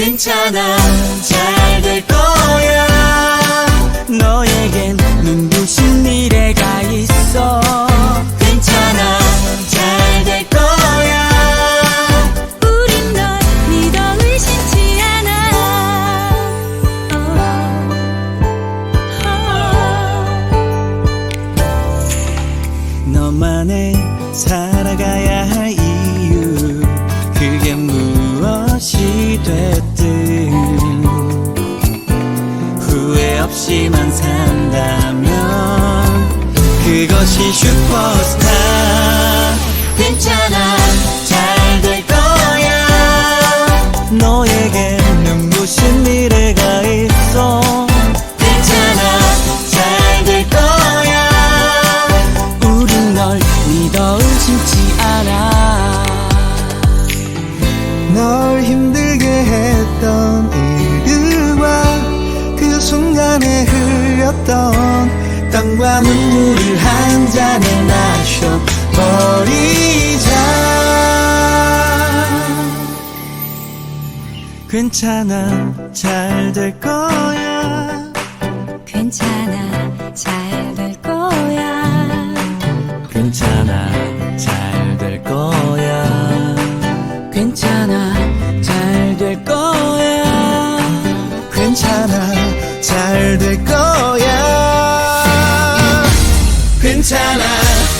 괜찮아. 잘 될 거야. 너에겐 눈부신 미래가 있어. 괜찮아. 잘 될 거야. 우린 널 믿어 의심치 않아. 너만의 살아가야 할 이유. 그게 무엇이 됐든 후회 없이만 산다면 그것이 슈퍼스타 흘렸던 땅과 눈물을 한 잔에 마셔버리자. 괜찮아 잘 될 거야. 괜찮아 잘 될 거야. 괜찮아 잘 될 거야. 괜찮아 잘 될 거야. 괜찮아. 잘 될 거야. 괜찮아.